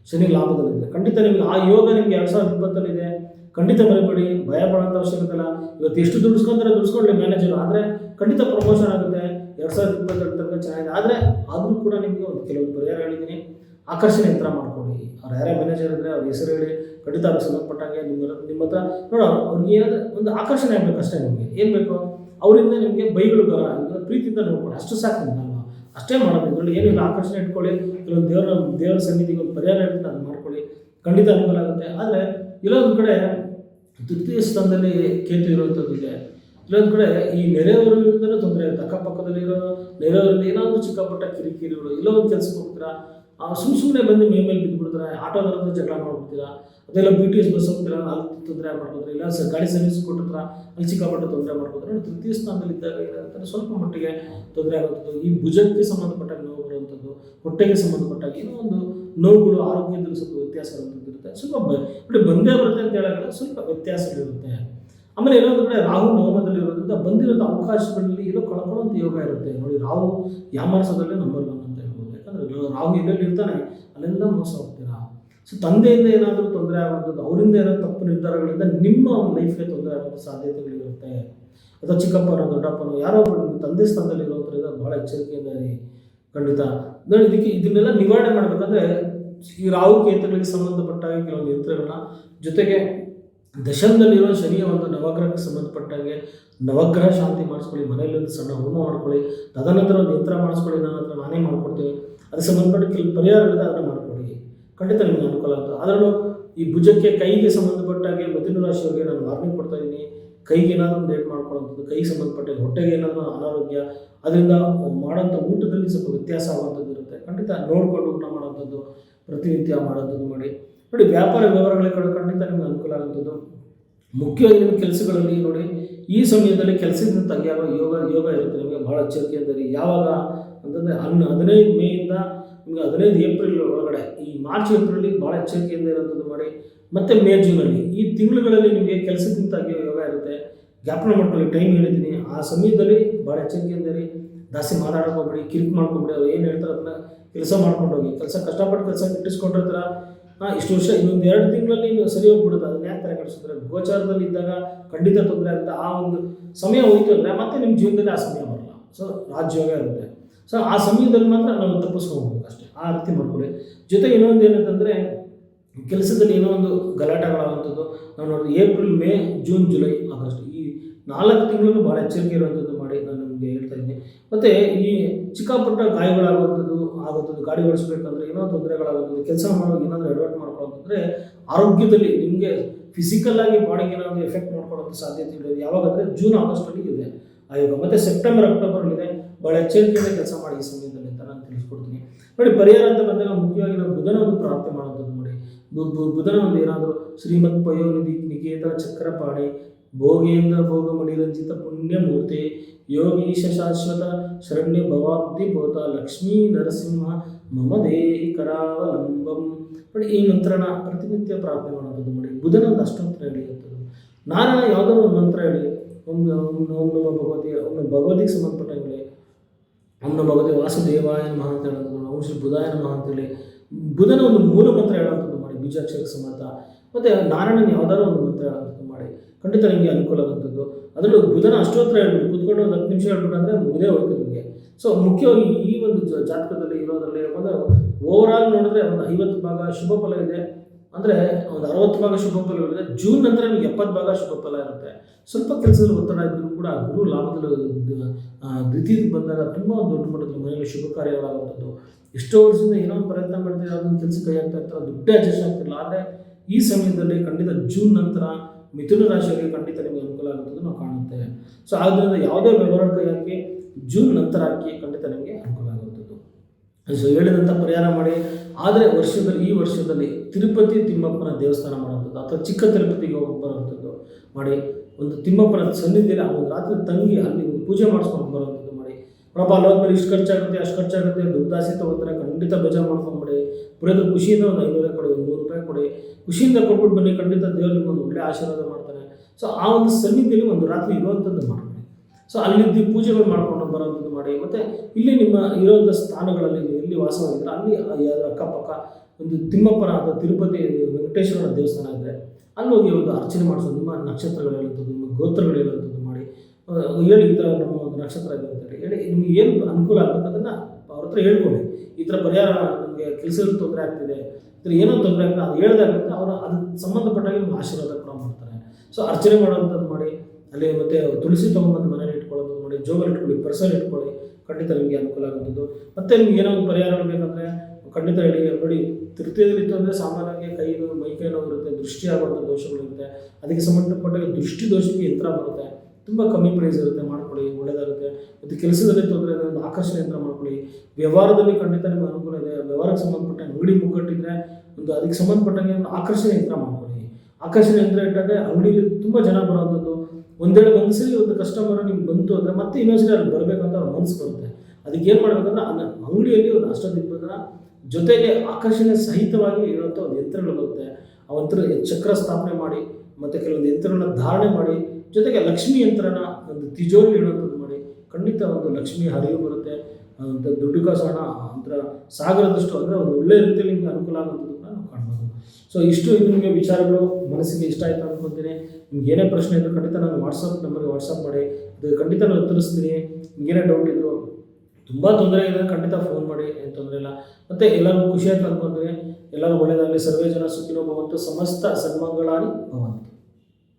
ಶನಿ ಲಾಭದಲ್ಲಿದೆ ಖಂಡಿತ ನಿಮಗೆ ಆ ಯೋಗ ನಿಮಗೆ ಎರಡು ಸಾವಿರದ ಇಪ್ಪತ್ತಲ್ಲಿದೆ ಖಂಡಿತ ಮರಿಬೇಡಿ ಭಯ ಪಡೋಂಥ ಅವಶ್ಯಕತೆ ಇಲ್ಲ ಇವತ್ತು ಎಷ್ಟು ದುಡಿಸ್ಕೊಂತಾರೆ ದುಡಿಸ್ಕೊಳ್ಳಿ ಮ್ಯಾನೇಜರ್ ಆದರೆ ಖಂಡಿತ ಪ್ರಮೋಷನ್ ಆಗುತ್ತೆ. ಎರಡು ಸಾವಿರದ ಇಪ್ಪತ್ತೆರಡು ತನಕ ಚೆನ್ನಾಗಿದೆ. ಆದರೆ ಆದರೂ ಕೂಡ ನಿಮಗೆ ಒಂದು ಕೆಲವು ಪರಿಹಾರ ಹೇಳಿದ್ದೀನಿ. ಆಕರ್ಷಣೆ ಯಂತ್ರ ಮಾಡ್ಕೊಳ್ಳಿ. ಅವ್ರು ಯಾರೇ ಮ್ಯಾನೇಜರ್ ಇದ್ದರೆ ಅವ್ರ ಹೆಸರು ಹೇಳಿ ಖಂಡಿತ ಅವ್ರಿಗೆ ಸಂಬಂಧಪಟ್ಟಂಗೆ ನಿಮ್ಮ ನಿಮ್ಮ ಹತ್ರ ನೋಡೋ ಅವ್ರಿಗೆ ಏನಾದರೂ ಒಂದು ಆಕರ್ಷಣೆ ಆಗಬೇಕು ಅಷ್ಟೇ ನಿಮಗೆ. ಏನು ಬೇಕು, ಅವರಿಂದ ನಿಮಗೆ ಬೈಗಳು ಬರ ಪ್ರೀತಿಯಿಂದ ನೋಡ್ಕೊಳ್ಳಿ. ಅಷ್ಟು ಸಾಕು ಅಲ್ವಾ ಅಷ್ಟೇ ಮಾಡೋದು. ಇದರಲ್ಲಿ ಏನಿಲ್ಲ ಆಕರ್ಷಣೆ ಇಟ್ಕೊಳ್ಳಿ. ಕೆಲವೊಂದು ದೇವರ ದೇವರ ಸನ್ನಿಧಿಗೆ ಒಂದು ಪರಿಹಾರ ಇರುತ್ತೆ ಅದನ್ನು ಮಾಡ್ಕೊಳ್ಳಿ. ಖಂಡಿತ ಅನುಕೂಲ ಆಗುತ್ತೆ. ಆದರೆ, ಇಲ್ಲೊಂದು ಕಡೆ ತೃತೀಯ ಸ್ಥಾನದಲ್ಲಿ ಕೇತು ಇರುವಂಥದ್ದು ಇದೆ. ಇಲ್ಲೊಂದು ಕಡೆ ಈ ನೆರೆಯವರಿಂದಲೂ ತೊಂದರೆ ಇರುತ್ತೆ ಅಕ್ಕಪಕ್ಕದಲ್ಲಿರೋ ನೆರೆಯವರಿಂದ ಏನಾದರೂ ಚಿಕ್ಕಪಟ್ಟ ಕಿರಿಕಿರಿಗಳು ಇಲ್ಲೋ ಒಂದು ಕೆಲಸಕ್ಕೆ ಹೋಗ್ತೀರಾ ಸುಮ್ಮ ಸುಮ್ಮನೆ ಬಂದು ಮೇ ಮೇಲೆ ಬಿದ್ದುಬಿಡ್ತಾರೆ ಆಟೋದವ್ರ ಜಗಳ ಮಾಡ್ಬಿಡ್ತೀರಾ? ಅದೆಲ್ಲ ಬಿ ಟಿ ಎಸ್ ಬಸ್ ಹೋಗ್ತೀರಾ? ಅಲ್ಲಿ ತೊಂದರೆ ಮಾಡ್ಕೊತಾರೆ, ಇಲ್ಲ ಗಾಡಿ ಸರ್ವಿಸ್ ಕೊಟ್ಟಿರ್ತಾರ, ಅಲ್ಲಿ ಚಿಕ್ಕಪಟ್ಟ ತೊಂದರೆ ಮಾಡ್ಕೊತಾರೆ. ತೃತೀಯ ಸ್ಥಾನದಲ್ಲಿ ಇದ್ದಾಗ ಏನಾಗುತ್ತೆ, ಸ್ವಲ್ಪ ಮಟ್ಟಿಗೆ ತೊಂದರೆ ಆಗುವಂಥದ್ದು. ಈ ಭುಜಕ್ಕೆ ಸಂಬಂಧಪಟ್ಟ ನೋವು ಬರುವಂಥದ್ದು, ಹೊಟ್ಟೆಗೆ ಸಂಬಂಧಪಟ್ಟಾಗ ಏನೋ ಒಂದು ನೋವುಗಳು ಆರೋಗ್ಯದಲ್ಲಿ ಸ್ವಲ್ಪ ವ್ಯತ್ಯಾಸ ಇರುತ್ತೆ. ಸ್ವಲ್ಪ ನೋಡಿ ಬಂದೇ ಬರುತ್ತೆ ಅಂತ ಹೇಳೋಲ್ಲ, ಸ್ವಲ್ಪ ವ್ಯತ್ಯಾಸಗಳಿರುತ್ತೆ ಆಮೇಲೆ ಇನ್ನೊಂದು ಕಡೆ ರಾಹು ನವಮದಲ್ಲಿ ಬಂದಿರೋಂಥ ಅವಕಾಶಗಳಲ್ಲಿ ಏನೋ ಕಳ್ಕೊಳ್ಳೋಂಥ ಯೋಗ ಇರುತ್ತೆ. ನೋಡಿ, ರಾಹು ಯಾಮಾರ್ಸೋದಲ್ಲೇ ನಂಬರ್ ಒನ್ ರಾಹು ಎಲ್ಲೆಲ್ಲಿ ಇರ್ತಾನೆ, ಅಲ್ಲೆಲ್ಲ ಮೋಸ ಹೋಗ್ತೀರಾ? ಸೊ ತಂದೆಯಿಂದ ಏನಾದರೂ ತೊಂದರೆ ಆಗುವಂಥದ್ದು, ಅವರಿಂದ ಏನೋ ತಪ್ಪು ನಿರ್ಧಾರಗಳಿಂದ ನಿಮ್ಮ ಲೈಫ್ಗೆ ತೊಂದರೆ ಆಗುವಂಥ ಸಾಧ್ಯತೆಗಳಿರುತ್ತೆ ಅಥವಾ ಚಿಕ್ಕಪ್ಪನೋ, ದೊಡ್ಡಪ್ಪನೋ, ಯಾರೋ ಒಬ್ಬರು ತಂದೆ ಸ್ಥಾನದಲ್ಲಿ ಇರೋದ್ರಿಂದ ಭಾಳ ಎಚ್ಚರಿಕೆಯಿಂದ ಖಂಡಿತ. ಇದಕ್ಕೆ ಇದನ್ನೆಲ್ಲ ನಿವಾರಣೆ ಮಾಡಬೇಕಂದ್ರೆ, ಈ ರಾಹು ಕೇತುಗಳಿಗೆ ಸಂಬಂಧಪಟ್ಟಾಗ ಕೆಲವೊಂದು ಯಂತ್ರಗಳನ್ನ, ಜೊತೆಗೆ ದಶಮದಲ್ಲಿರೋ ಶನಿಯ ಒಂದು ನವಗ್ರಹಕ್ಕೆ ಸಂಬಂಧಪಟ್ಟಾಗೆ ನವಗ್ರಹ ಶಾಂತಿ ಮಾಡಿಸ್ಕೊಳ್ಳಿ, ಮನೆಯಲ್ಲಿ ಒಂದು ಸಣ್ಣ ಹೋಮ ಮಾಡ್ಕೊಳ್ಳಿ, ತದನಂತರ ಒಂದು ಯಂತ್ರ ಮಾಡಿಸ್ಕೊಳ್ಳಿ ನನ್ನ ಹತ್ರ ನಾನೇ ಮಾಡ್ಕೊಡ್ತೀನಿ ಅದಕ್ಕೆ ಸಂಬಂಧಪಟ್ಟ ಕೆಲವು ಪರಿಹಾರಗಳಿದೆ ಅದನ್ನು ಮಾಡಿಕೊಡಿ ಖಂಡಿತ ನಿಮಗೆ ಅನುಕೂಲ ಆಗ್ತದೆ. ಅದರಲ್ಲೂ ಈ ಭುಜಕ್ಕೆ ಕೈಗೆ ಸಂಬಂಧಪಟ್ಟಾಗೆ ಮಧ್ಯಮ ರಾಶಿಯವರಿಗೆ ನಾನು ವಾರ್ನಿಂಗ್ ಕೊಡ್ತಾ ಇದ್ದೀನಿ. ಕೈಗೆ ಏನಾದರೂ ಒಂದು ಏಟ್ ಮಾಡ್ಕೊಳ್ಳೋಂಥದ್ದು, ಕೈಗೆ ಸಂಬಂಧಪಟ್ಟ ಹೊಟ್ಟೆಗೆ ಏನಾದರೂ ಅನಾರೋಗ್ಯ, ಅದರಿಂದ ಮಾಡೋಂಥ ಊಟದಲ್ಲಿ ಸ್ವಲ್ಪ ವ್ಯತ್ಯಾಸ ಆಗುವಂಥದ್ದು ಇರುತ್ತೆ. ಖಂಡಿತ ನೋಡಿಕೊಂಡು ಊಟ ಮಾಡೋಂಥದ್ದು ಪ್ರತಿನಿತ್ಯ ಮಾಡೋಂಥದ್ದು ಮಾಡಿ. ನೋಡಿ, ವ್ಯಾಪಾರ ವ್ಯವಹಾರಗಳ ಕಡೆ ಖಂಡಿತ ನಿಮ್ಗೆ ಅನುಕೂಲ ಆಗುವಂಥದ್ದು. ಮುಖ್ಯವಾಗಿ ನಿಮ್ಮ ಕೆಲಸಗಳಲ್ಲಿ ನೋಡಿ, ಈ ಸಮಯದಲ್ಲಿ ಕೆಲಸದಿಂದ ತೆಗೆಯುವ ಯೋಗ ಯೋಗ ಇರುತ್ತೆ ನಿಮಗೆ ಭಾಳ ಎಚ್ಚರಿಕೆಯಿಂದ ಯಾವಾಗ ಅಂತಂದರೆ ಹನ್ನ ಹದಿನೈದು ಮೇಯಿಂದ ನಿಮಗೆ ಹದಿನೈದು ಏಪ್ರಿಲ್ ಒಳಗಡೆ, ಈ ಮಾರ್ಚ್ ಏಪ್ರಿಲಿಗೆ ಭಾಳ ಎಚ್ಚರಿಕೆಯಿಂದ ಇರೋಂಥದ್ದು ಮಾಡಿ, ಮತ್ತು ಮೇ ಜೂನಲ್ಲಿ. ಈ ತಿಂಗಳುಗಳಲ್ಲಿ ನಿಮಗೆ ಕೆಲಸಕ್ಕಿಂತ ಯೋಗ ಇರುತ್ತೆ. ಜ್ಞಾಪನ ಮಾಡ್ಕೊಳ್ಳಿ ಟೈಮ್ ಹೇಳಿದ್ದೀನಿ. ಆ ಸಮಯದಲ್ಲಿ ಭಾಳ ಎಚ್ಚರಿಕೆಯಿಂದ ರೀ ಜಾಸ್ತಿ ಮಾತಾಡೋಕೆ ಹೋಗ್ಬೇಡಿ, ಕಿರಿಕ್ ಮಾಡ್ಕೊಂಬಿಡಿ. ಅವ್ರು ಏನು ಹೇಳ್ತಾರೆ ಅದನ್ನ ಕೆಲಸ ಮಾಡ್ಕೊಂಡು ಹೋಗಿ. ಕೆಲಸ ಕಷ್ಟಪಟ್ಟು ಕೆಲಸ ಗಿಟ್ಟಿಸ್ಕೊಂಡಿರ್ತೀರ ಹಾಂ, ಇಷ್ಟು ವರ್ಷ ಇನ್ನೊಂದು ಎರಡು ತಿಂಗಳಲ್ಲಿ ನೀವು ಸರಿ ಹೋಗ್ಬಿಡುತ್ತೆ. ಅದನ್ನ ಯಾಕೆ ತರ ಕಡಿಸಿದ್ರೆ ಗೋಚಾರದಲ್ಲಿ ಇದ್ದಾಗ ಖಂಡಿತ ತೊಂದರೆ ಆಗುತ್ತೆ. ಆ ಒಂದು ಸಮಯ ಹೋಯ್ತು ಅಂದರೆ ಮತ್ತೆ ನಿಮ್ಮ ಜೀವನದಲ್ಲಿ ಆ ಸಮಯ ಬರಲ್ಲ. ಸೊ ರಾಜ್ಯೋಗ ಇರುತ್ತೆ. ಸೊ ಆ ಸಮಯದಲ್ಲಿ ಮಾತ್ರ ನಾವು ತಪ್ಪಿಸ್ಕೊಳ್ಬೇಕು ಅಷ್ಟೇ. ಆ ರೀತಿ ಮಾಡ್ಕೊಳ್ಳಿ. ಜೊತೆಗೆ ಇನ್ನೊಂದು ಏನಂತಂದರೆ, ಕೆಲಸದಲ್ಲಿ ಏನೋ ಒಂದು ಗಲಾಟೆಗಳಾಗುವಂಥದ್ದು ನಾವು ನೋಡಿದ್ರೆ April, May, June, July August ಈ ನಾಲ್ಕು ತಿಂಗಳು ಭಾಳ ಎಚ್ಚರಿಕೆ ಇರುವಂಥದ್ದು ಮಾಡಿ ನಾನು ನಿಮಗೆ ಹೇಳ್ತಾ ಇದ್ದೀನಿ. ಮತ್ತು ಈ ಚಿಕ್ಕ ಪುಟ್ಟ ಗಾಯಗಳಾಗುವಂಥದ್ದು, ಆಗುವಂಥದ್ದು, ಗಾಡಿ ಓಡಿಸ್ಬೇಕಂದ್ರೆ ಏನೋ ತೊಂದರೆಗಳಾಗುವಂಥದ್ದು, ಕೆಲಸ ಮಾಡುವಾಗ ಏನಾದರೂ ಅಡ್ವರ್ಟ್ ಮಾಡ್ಕೊಳ್ಳೋದಂದ್ರೆ ಆರೋಗ್ಯದಲ್ಲಿ ನಿಮಗೆ ಫಿಸಿಕಲ್ ಆಗಿ ಬಾಡಿಗೆ ಏನಾದರೂ ಎಫೆಕ್ಟ್ ಮಾಡ್ಕೊಳ್ಳೋಂಥ ಸಾಧ್ಯತೆ ಇರೋದು ಯಾವಾಗ ಅಂದರೆ ಜೂನ್ ಆಗಸ್ಟಲ್ಲಿ ಇದೆ. ಆಯೋಗ. ಮತ್ತು ಸೆಪ್ಟೆಂಬರ್ ಅಕ್ಟೋಬರ್ ಭಾಳ ಎಚ್ಚರಿಕೆಯಿಂದ ಕೆಲಸ ಮಾಡಿ ಈ ಸಮಯದಲ್ಲಿ ಅಂತ ನಾನು ತಿಳಿಸ್ಕೊಡ್ತೀನಿ. ನೋಡಿ, ಪರಿಹಾರ ಅಂತ ಬಂದಾಗ ಮುಖ್ಯವಾಗಿ ನಾವು ಬುಧನ ಒಂದು ಪ್ರಾರ್ಥನೆ ಮಾಡೋಂಥದ್ದು ನೋಡಿ. ಬುಧನ ಒಂದು ಏನಾದರೂ ಶ್ರೀಮತ್ ಪಯೋನಿಧಿ ನಿಕೇತ ಚಕ್ರಪಾಣಿ ಭೋಗೇಂದ್ರ ಭೋಗ ಮಣಿರಂಜಿತ ಪುಣ್ಯಮೂರ್ತಿ ಯೋಗೀಶ ಶಾಶ್ವತ ಶರಣ್ಯ ಭವಾಬ್ಧಿ ಭೂತ ಲಕ್ಷ್ಮೀ ನರಸಿಂಹ ಮಮ ದೇಹಿ ಕರಾವಲಂಬಂ. ನೋಡಿ, ಈ ಮಂತ್ರನ ಪ್ರತಿನಿತ್ಯ ಪ್ರಾರ್ಥನೆ ಮಾಡೋದು ನೋಡಿ. ಬುಧನ ಒಂದು ಅಷ್ಟೋತ್ತರ ಹೇಳಿರುತ್ತದೆ ನಾರಾಯಣ ಯಾವುದಾದ್ರು ಒಂದು ಮಂತ್ರ ಹೇಳಿ ಓಂ ಓಂ ನಮ ಭಗವತಿ ಒಮ್ಮೆ ಭಗವತಿಗೆ ಸಂಬಂಧಪಟ್ಟಂಗೆ ನಮ ಭಗವತಿ ವಾಸುದೇವಾಯ ನಮಃ ಅಂತ ಹೇಳೋದು ಅವನು ಶ್ರೀ ಬುಧಾಯ ನಮಃ ಅಂತೇಳಿ ಬುಧನ ಒಂದು ಮೂಲ ಮಂತ್ರ ಹೇಳೋಂಥದ್ದು ಮಾಡಿ, ಬೀಜಾಕ್ಷರ ಸಮೇತ. ಮತ್ತು ನಾರಾಯಣನ ಯಾವುದಾದ್ರು ಒಂದು ಮಂತ್ರ ಹೇಳೋಂಥದ್ದು ಮಾಡಿ. ಖಂಡಿತ ನಿಮಗೆ ಅನುಕೂಲ ಆಗುವಂಥದ್ದು. ಅದರಲ್ಲೂ ಬುಧನ ಅಷ್ಟೋತ್ರ ಹೇಳ್ಬಿಟ್ಟು ಕೂತ್ಕೊಂಡು ಒಂದು ಹತ್ತು ನಿಮಿಷ ಹೇಳ್ಬಿಟ್ಟು ಅಂದರೆ ಮುಗಿದೇ ಹೋಯ್ತು ನಿಮಗೆ. ಸೊ ಮುಖ್ಯವಾಗಿ ಈ ಒಂದು ಜಾತಕದಲ್ಲಿ ಇರೋದ್ರಲ್ಲಿ ಅಂದರೆ ಓವರ್ ಆಲ್ ನೋಡಿದ್ರೆ ಒಂದು ಐವತ್ತು ಭಾಗ ಶುಭ ಫಲ ಇದೆ. ಅಂದರೆ ಒಂದು ಅರವತ್ತು ಭಾಗ ಶುಭ ಇರುತ್ತೆ. ಜೂನ್ ನಂತರ ನಿಮಗೆ ಎಪ್ಪತ್ತು ಭಾಗ ಶುಭ ಫಲ ಇರುತ್ತೆ. ಸ್ವಲ್ಪ ಕೆಲಸದಲ್ಲಿ ಒತ್ತಡ ಇದ್ದರೂ ಕೂಡ ಗುರು ಲಾಭದಲ್ಲಿ ದ್ವಿತೀಯ ಬಂದಾಗ ತುಂಬ ಒಂದು ದೊಡ್ಡ ಮಟ್ಟದ ಮನೆಯಲ್ಲಿ ಶುಭ ಕಾರ್ಯಗಳಾಗುವಂಥದ್ದು. ಎಷ್ಟೋ ವರ್ಷದಿಂದ ಏನೋ ಪ್ರಯತ್ನ ಮಾಡ್ತೀವಿ ಅದೊಂದು ಕೆಲಸ ಕೈ ಆಗ್ತಾ ಇರ್ತಾರೆ, ದುಡ್ಡೇ ಅಡ್ಜಸ್ಟ್ ಆಗ್ತಿಲ್ಲ ಆದರೆ ಈ ಸಮಯದಲ್ಲಿ ಖಂಡಿತ ಜೂನ್ ನಂತರ ಮಿಥುನ ರಾಶಿಯವರಿಗೆ ಖಂಡಿತ ನಿಮಗೆ ಅನುಕೂಲ ಆಗುತ್ತದೆ ನಾವು ಕಾಣುತ್ತೇವೆ. ಸೊ ಆದ್ದರಿಂದ ಯಾವುದೇ ವ್ಯವಹಾರ ಕೈ ಹಾಕಿ, ಜೂನ್ ನಂತರ ಹಾಕಿ ಖಂಡಿತ ನಿಮಗೆ ಅನುಕೂಲ ಆಗುವಂಥದ್ದು ಸೊ ಹೇಳಿದಂಥ ಪರಿಹಾರ ಮಾಡಿ. ಆದರೆ ವರ್ಷದಲ್ಲಿ, ಈ ವರ್ಷದಲ್ಲಿ ತಿರುಪತಿ ತಿಮ್ಮಪ್ಪನ ದೇವಸ್ಥಾನ ಮಾಡುವಂಥದ್ದು ಅಥವಾ ಚಿಕ್ಕ ತಿರುಪತಿಗೆ ಹೋಗಿ ಬರುವಂಥದ್ದು ಮಾಡಿ, ಒಂದು ತಿಮ್ಮಪ್ಪನ ಸನ್ನಿಧಿಯಲ್ಲಿ ಒಂದು ರಾತ್ರಿ ತಂಗಿ ಅಲ್ಲಿ ಪೂಜೆ ಮಾಡಿಸ್ಕೊಂಡು ಬರುವಂಥದ್ದು ಮಾಡಿ. ಪ್ರಭಾ ಅಲ್ಲೋದ್ಮೇಲೆ ಇಷ್ಟು ಖರ್ಚಾಗುತ್ತೆ, ಅಷ್ಟು ಖರ್ಚಾಗುತ್ತೆ ದುರ್ದಾಸಿ ತಗೋತಾರೆ ಖಂಡಿತ ಬೇಜಾರು ಮಾಡ್ಕೊಂಬಿಡಿ ಪುರೋದು ಖುಷಿಯಿಂದ ಒಂದು ಐನೂರು ಕೊಡಿ ಒಂದು ನೂರು ರೂಪಾಯಿ ಕೊಡಿ. ಖುಷಿಯಿಂದ ಕೊಟ್ಬಿಟ್ಟು ಬನ್ನಿ, ಖಂಡಿತ ದೇವರು ಒಂದು ಒಳ್ಳೆ ಆಶೀರ್ವಾದ ಮಾಡ್ತಾನೆ ಸೊ ಆ ಒಂದು ಸನ್ನಿಧಿಯಲ್ಲಿ ಒಂದು ರಾತ್ರಿ ಇರುವಂಥದ್ದು ಮಾಡಿ ಸೊ ಅಲ್ಲಿದ್ದು ಪೂಜೆಗಳು ಮಾಡ್ಕೊಂಡು ಬರೋವಂಥದ್ದು ಮಾಡಿ. ಮತ್ತು ಇಲ್ಲಿ ನಿಮ್ಮ ಇರುವಂಥ ಸ್ಥಾನಗಳಲ್ಲಿ ನೀವು ಎಲ್ಲಿ ವಾಸವಾಗಿದ್ರೆ ಅಲ್ಲಿ ಅಕ್ಕಪಕ್ಕ ಒಂದು ತಿಮ್ಮಪ್ಪನ ಅಥವಾ ತಿರುಪತಿ ವೆಂಕಟೇಶ್ವರನ ದೇವಸ್ಥಾನ ಇದ್ದರೆ ಅಲ್ಲಿ ಹೋಗಿ ಒಂದು ಅರ್ಚನೆ ಮಾಡಿಸೋದು ನಿಮ್ಮ ನಕ್ಷತ್ರಗಳು ಹೇಳುವಂಥದ್ದು, ನಿಮ್ಮ ಗೋತ್ರಗಳು ಹೇಳುವಂಥದ್ದು ಮಾಡಿ. ಹೇಳಿ ಈ ಥರ ನಮ್ಮ ಒಂದು ನಕ್ಷತ್ರ ಇದೆ ಅಂತ ಹೇಳಿ. ನಿಮ್ಗೆ ಏನು ಅನುಕೂಲ ಆಗ್ಬೇಕು ಅದನ್ನು ಅವ್ರ ಹತ್ರ ಹೇಳ್ಕೊಳ್ಳಿ. ಈ ಥರ ಪರಿಹಾರ ನಮಗೆ ಕೆಲಸದಲ್ಲಿ ತೊಂದರೆ ಆಗ್ತಿದೆ. ಈ ಏನೋ ತೊಂದರೆ ಆಗ್ತದೆ, ಅದು ಹೇಳ್ದಾಗುತ್ತೆ ಅವರು ಅದಕ್ಕೆ ಸಂಬಂಧಪಟ್ಟಾಗಿ ನಿಮ್ಗೆ ಆಶೀರ್ವಾದ ಕೂಡ ಮಾಡ್ತಾರೆ. ಸೊ, ಅರ್ಚನೆ ಮಾಡೋವಂಥದ್ದು ಮಾಡಿ. ಅಲ್ಲಿ ಮತ್ತೆ ತುಳಸಿ ತೊಗೊಂಬಂದು ಮನೇಲಿ ಇಟ್ಕೊಳ್ಳೋದು ಮಾಡಿ ಜೋಬಲ್ಲಿ ಇಟ್ಕೊಳ್ಳಿ ಪರ್ಸಲ್ಲಿ ಇಟ್ಕೊಳ್ಳಿ. ಖಂಡಿತ ನಿಮಗೆ ಅನುಕೂಲ ಆಗುವಂಥದ್ದು. ಮತ್ತೆ ನಿಮ್ಗೆ ಏನೋ ಒಂದು ಪರಿಹಾರ ಬೇಕಂದರೆ ಖಂಡಿತ ಹೇಳಿ ನೋಡಿ ತೃತೀಯದಲ್ಲಿ ಇತ್ತು ಅಂದರೆ ಸಾಮಾನ್ಯವಾಗಿ ಕೈ ಮೈ ಕೈ ನೋವು ಇರುತ್ತೆ, ದೃಷ್ಟಿ ಆಗುವಂಥ ದೋಷಗಳಿರುತ್ತೆ ಅದಕ್ಕೆ ಸಂಬಂಧಪಟ್ಟಾಗ ದೃಷ್ಟಿ ದೋಷಕ್ಕೆ ಯಂತ್ರ ಬರುತ್ತೆ. ತುಂಬ ಕಮ್ಮಿ ಪ್ರೈಸ್ ಇರುತ್ತೆ, ಮಾಡ್ಕೊಳ್ಳಿ ಒಳ್ಳೆಯದಾಗುತ್ತೆ ಮತ್ತು ಕೆಲಸದಲ್ಲಿ ತೊಂದರೆ ಒಂದು ಆಕರ್ಷಣೆ ಯಂತ್ರ ಮಾಡ್ಕೊಳ್ಳಿ. ವ್ಯವಹಾರದಲ್ಲಿ ಖಂಡಿತ ನಿಮ್ಗೆ ಅನುಕೂಲ ಇದೆ. ವ್ಯವಹಾರಕ್ಕೆ ಸಂಬಂಧಪಟ್ಟ ಅಂಗಡಿ ಮುಗ್ಗಟ್ಟಿದ್ರೆ ಒಂದು ಅದಕ್ಕೆ ಸಂಬಂಧಪಟ್ಟಂಗೆ ಒಂದು ಆಕರ್ಷಣೆ ಯಂತ್ರ ಮಾಡ್ಕೊಳ್ಳಿ. ಆಕರ್ಷಣೆ ಯಂತ್ರ ಇಟ್ಟಾಗ ಅಂಗಡಿಯಲ್ಲಿ ತುಂಬ ಜನ ಬರೋವಂಥದ್ದು. ಒಂದೆರಡು ಒಂದು ಒಂದು ಕಸ್ಟಮರ್ ನಿಮ್ಗೆ ಬಂತು ಅಂದರೆ ಮತ್ತೆ ಇನ್ನೊಂದ್ಸರಿ ಅಲ್ಲಿ ಬರಬೇಕಂತ ಅವ್ರ ಮನಸ್ಸು ಬರುತ್ತೆ. ಅದಕ್ಕೆ ಏನು ಮಾಡಬೇಕಂದ್ರೆ ಅಂಗಡಿಯಲ್ಲಿ ಒಂದು ಅಷ್ಟದಿಬ್ಬಂದರ ಜೊತೆಗೆ ಆಕರ್ಷಣೆ ಸಹಿತವಾಗಿ ಇರುವಂಥ ಒಂದು ಯಂತ್ರಗಳು ಬರುತ್ತೆ. ಆ ಯಂತ್ರ ಚಕ್ರ ಸ್ಥಾಪನೆ ಮಾಡಿ ಮತ್ತು ಕೆಲವೊಂದು ಯಂತ್ರಗಳನ್ನ ಧಾರಣೆ ಮಾಡಿ ಜೊತೆಗೆ ಲಕ್ಷ್ಮಿ ಯಂತ್ರನ ಒಂದು ತಿಜೋರಿ ಇಡುವಂಥದ್ದು ಮಾಡಿ ಖಂಡಿತ ಒಂದು ಲಕ್ಷ್ಮಿ ಹರಿವು ಬರುತ್ತೆ. ದುಡ್ಡು ಕಾಸು ಹಣ ಒಂಥರ ಸಾಗರದಷ್ಟು ಅಂದರೆ ಒಂದು ಒಳ್ಳೆ ರೀತಿಯಲ್ಲಿ ನಿಮಗೆ ಅನುಕೂಲ ಕಾಣ್ಬೋದು ಸೊ ಇಷ್ಟು ನಿಮಗೆ ವಿಚಾರಗಳು ಮನಸ್ಸಿಗೆ ಇಷ್ಟ ಆಯಿತು ಅನ್ಕೊತೀನಿ. ನಿಮ್ಗೆ ಏನೇ ಪ್ರಶ್ನೆ ಇದ್ದರೂ ಖಂಡಿತ ನಾನು ವಾಟ್ಸಪ್ ನಂಬರ್ಗೆ ವಾಟ್ಸಪ್ ಮಾಡಿ. ಅದು ಖಂಡಿತ ನಾನು ಉತ್ತರಿಸ್ತೀನಿ. ನಿಮಗೇನೇ ಡೌಟ್ ಇದ್ರು ತುಂಬ ತೊಂದರೆ ಇದ್ರೆ ಖಂಡಿತ ಫೋನ್ ಮಾಡಿ, ಏನು ತೊಂದರೆ ಇಲ್ಲ. ಮತ್ತು ಎಲ್ಲರಿಗೂ ಖುಷಿ ಆಯ್ತು ಎಲ್ಲರೂ ಒಳ್ಳೆಯದಾಗಲಿ ಸರ್ವೇ ಜನ ಸುಖಿನೋ ಭವಂತು. ಸಮಸ್ತ ಸನ್ಮಂಗಳಾನಿ ಭವಂತು.